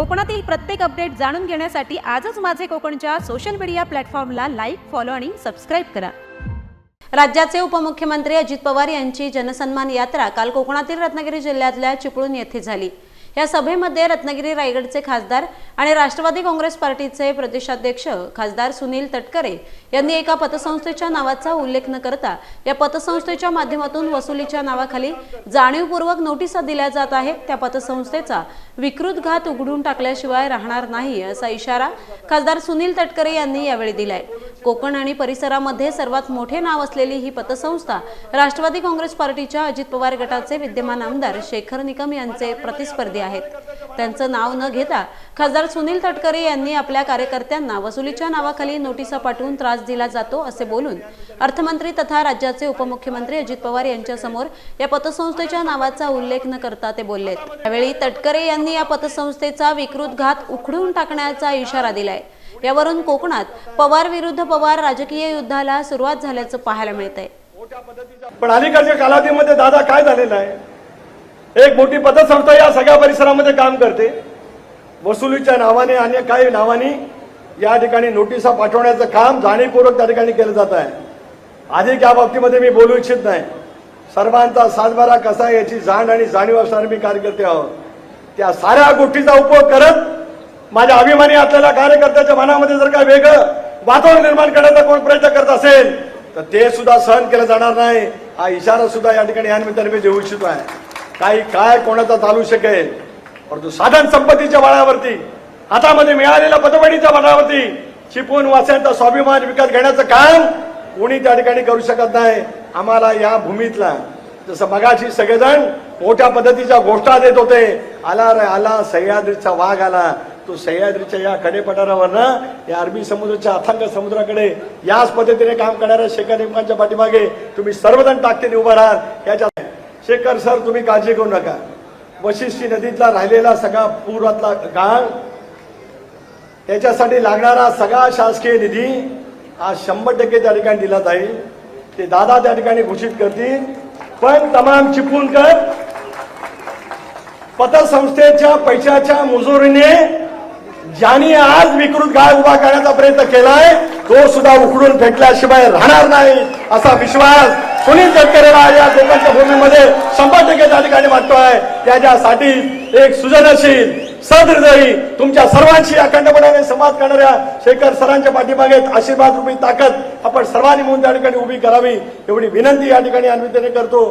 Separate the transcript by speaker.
Speaker 1: कोकणातील प्रत्येक अपडेट जाणून घेण्यासाठी आजच माझे कोकणच्या सोशल मीडिया प्लॅटफॉर्मला लाईक फॉलो आणि सबस्क्राईब करा. राज्याचे उपमुख्यमंत्री अजित पवार यांची जनसन्मान यात्रा काल कोकणातील रत्नागिरी जिल्ह्यातल्या चिपळूण येथे झाली. या सभेमध्ये रत्नागिरी रायगडचे खासदार आणि राष्ट्रवादी काँग्रेस पार्टीचे प्रदेशाध्यक्ष खासदार सुनील तटकरे यांनी एका पतसंस्थेच्या नावाचा उल्लेख न करता या पतसंस्थेच्या माध्यमातून वसुलीच्या नावाखाली जाणीवपूर्वक नोटिसा दिल्या जात आहेत. त्या पतसंस्थेचा विकृत घात उघडून टाकल्याशिवाय राहणार नाही असा इशारा खासदार सुनील तटकरे यांनी यावेळी दिलाय. कोकण आणि परिसरामध्ये सर्वात मोठे नाव असलेली ही पतसंस्था राष्ट्रवादी काँग्रेस पार्टीच्या अजित पवार गटाचे विद्यमान आमदार शेखर निकम यांचे प्रतिस्पर्धी आहेत. त्यांचं नाव न घेता खासदार सुनील तटकरे यांनी आपल्या कार्यकर्त्यांना वसुलीच्या नावाखाली नोटिसा पाठवून त्रास दिला जातो असे बोलून अर्थमंत्री तथा राज्याचे उपमुख्यमंत्री अजित पवार यांच्यासमोर या पतसंस्थेच्या नावाचा उल्लेख न करता ते बोलले त्यावेळी तटकरे यांनी या पतसंस्थेचा विकृत घात उखडून टाकण्याचा इशारा दिलाय. यावरून कोकणात पवार विरुद्ध पवार राजकीय युद्धाला सुरुवात झाल्याचं पाहायला मिळतंय.
Speaker 2: पण अलीकडच्या कालावधीमध्ये दादा काय झालेलं आहे? एक मोठी पतसंस्था या सगळ्या परिसरामध्ये काम करते. वसुलीच्या नावाने आणि काही नावाने या ठिकाणी नोटिसा पाठवण्याचं काम जाणीवपूर्वक त्या ठिकाणी केलं जात आहे. अधिक या बाबतीमध्ये मी बोलू इच्छित नाही. सर्वांचा सातबारा कसा आहे याची जाण आणि जाणीव असणारे मी कार्यकर्ते आहोत. त्या साऱ्या गोष्टीचा उपयोग करत माझ्या अभिमानी असलेल्या कार्यकर्त्याच्या मनामध्ये जर का वेगळं वातावरण निर्माण करण्याचा कोण प्रयत्न करत असेल तर ते सुद्धा सहन केलं जाणार नाही. हा इशारा सुद्धा या ठिकाणी या निमित्ताने मी देऊ इच्छितो आहे. काही काय कोणाचा चालू शकेल परंतु साधन संपत्तीच्या बळावरती हातामध्ये मिळालेल्या पतवडीच्या बळावरती चिपून वास्यांचा स्वाभिमान विकत घेण्याचं काम कोणी त्या ठिकाणी करू शकत नाही. आम्हाला या भूमीतला जसं मगाशी सगळेजण मोठ्या पद्धतीच्या गोष्टा देत होते आला रे आला सह्याद्रीचा वाघ आला. तो सह्याद्रीच्या या कडेपठारावरनं या अरबी समुद्राच्या अथांग समुद्राकडे याच पद्धतीने काम करणाऱ्या शेखर निमकांच्या पाठीमागे तुम्ही सर्वजण टाकते उभा राहाल याच्या शेखर सर तुम्ही काळजी करू नका. वशिष्ठी नदीतला राहिलेला सगळा पुरातला गाळ त्याच्यासाठी लागणारा सगळा शासकीय निधी हा शंभर टक्के त्या ठिकाणी दिला जाईल. ते दादा त्या ठिकाणी घोषित करतील. पण तमाम चिपळूण कर. पतसंस्थेच्या पैशाच्या मुजोरीने ज्यांनी आज विकृत गाळ उभा करण्याचा प्रयत्न केलाय तो सुद्धा उकडून फेकल्याशिवाय राहणार नाही असा विश्वास सुनील तटकरेला या लोकांच्या भूमीमध्ये शंभर टक्के त्या ठिकाणी वाटतोय त्याच्यासाठी एक सृजनशील सदृदयी तुमच्या सर्वांशी अखंडपणाने संवाद करणाऱ्या शेखर सरांच्या पाठीमागे आशीर्वाद रूपी ताकद आपण सर्वांनी म्हणून त्या ठिकाणी उभी करावी एवढी विनंती या ठिकाणी अन्वितेने करतो.